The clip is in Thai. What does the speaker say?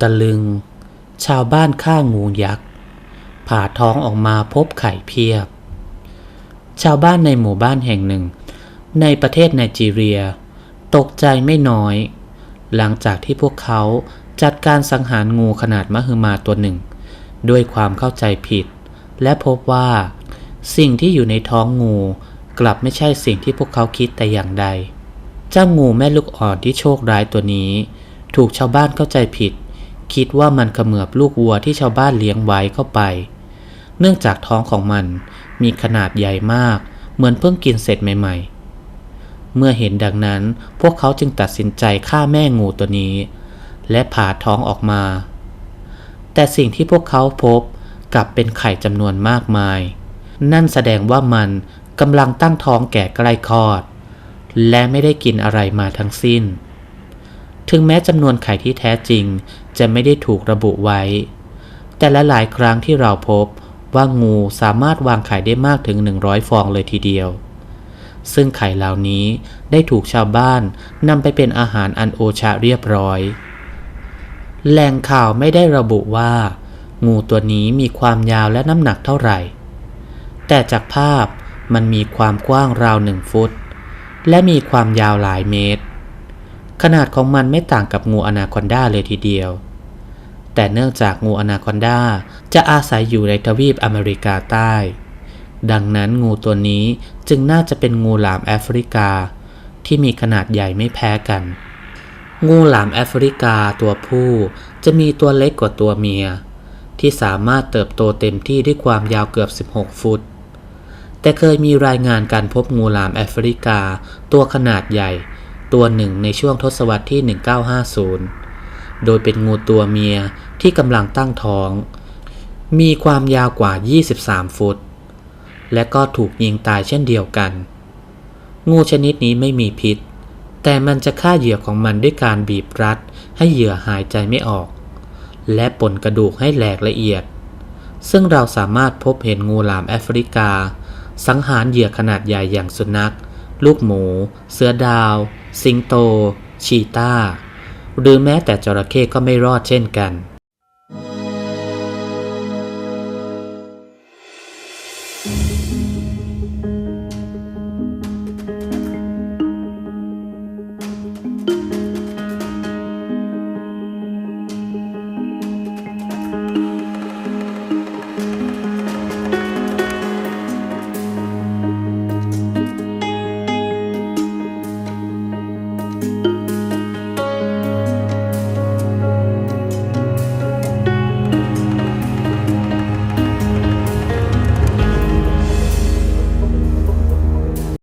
ตะลึง ชาวบ้านฆ่างูยักษ์ ผ่าท้องออกมาพบไข่เพียบ ชาวบ้านในหมู่บ้านแห่งหนึ่ง ในประเทศไนจีเรีย ตกใจไม่น้อย หลังจากที่พวกเขาจัดการสังหารงูขนาดมหึมาตัวหนึ่ง ด้วยความเข้าใจผิด และพบว่า สิ่งที่อยู่ในท้องงูกลับไม่ใช่สิ่งที่พวกเขาคิดแต่อย่างใด เจ้างูแม่ลูกอ่อนที่โชคร้ายตัวนี้ ถูกชาวบ้านเข้าใจผิด คิดว่ามันเขมือบลูกวัวที่ชาวบ้านเลี้ยงไว้เข้าไป เนื่องจากท้องของมันมีขนาดใหญ่มาก เหมือนเพิ่งกินเสร็จใหม่ ๆ เมื่อเห็นดังนั้นพวกเขาจึงตัดสินใจฆ่าแม่งูตัวนี้ และผ่าท้องออกมา แต่สิ่งที่พวกเขาพบกลับเป็นไข่จำนวนมากมาย นั่นแสดงว่ามันกำลังตั้งท้องแก่ใกล้คลอด และไม่ได้กินอะไรมาทั้งสิ้น ถึงแม้จำนวนไข่ที่แท้จริง จะไม่ได้ถูกระบุไว้ แต่ละหลายครั้งที่เราพบว่างูสามารถวางไข่ได้มากถึง 100 ฟองเลยทีเดียว ซึ่งไข่เหล่านี้ได้ถูกชาวบ้านนำไปเป็นอาหารอันโอชะเรียบร้อย แหล่งข่าวไม่ได้ระบุว่า งูตัวนี้มีความยาวและน้ำหนักเท่าไหร่ แต่จากภาพมันมีความกว้างราวหนึ่งฟุต และมีความยาวหลายเมตร ขนาดของมันไม่ต่างกับงูอนาคอนดาเลยทีเดียว แต่เนื่องจากงูอนาคอนดาจะอาศัยอยู่ในทวีปอเมริกาใต้ ดังนั้นงูตัวนี้จึงน่าจะเป็นงูหลามแอฟริกา ที่มีขนาดใหญ่ไม่แพ้กัน งูหลามแอฟริกาตัวผู้จะมีตัวเล็กกว่าตัวเมีย ที่สามารถเติบโตเต็มที่ด้วยความยาวเกือบ 16 ฟุตแต่เคยมีรายงานการพบงูหลามแอฟริกา ตัวขนาดใหญ่ ตัวหนึ่งในช่วงทศวรรษที่ 1950 โดยเป็นงูตัวเมียที่กำลังตั้งท้อง มีความยาวกว่า 23 ฟุต และก็ถูกยิงตายเช่นเดียวกัน งูชนิดนี้ไม่มีพิษ แต่มันจะฆ่าเหยื่อของมันด้วยการบีบรัด ให้เหยื่อหายใจไม่ออก และป่นกระดูกให้แหลกละเอียด ซึ่งเราสามารถพบเห็นงูหลามแอฟริกา สังหารเหยื่อขนาดใหญ่อย่างสุนัข ลูกหมู เสือดาว สิงโต ชีตาหรือแม้แต่จระเข้ก็ไม่รอดเช่นกัน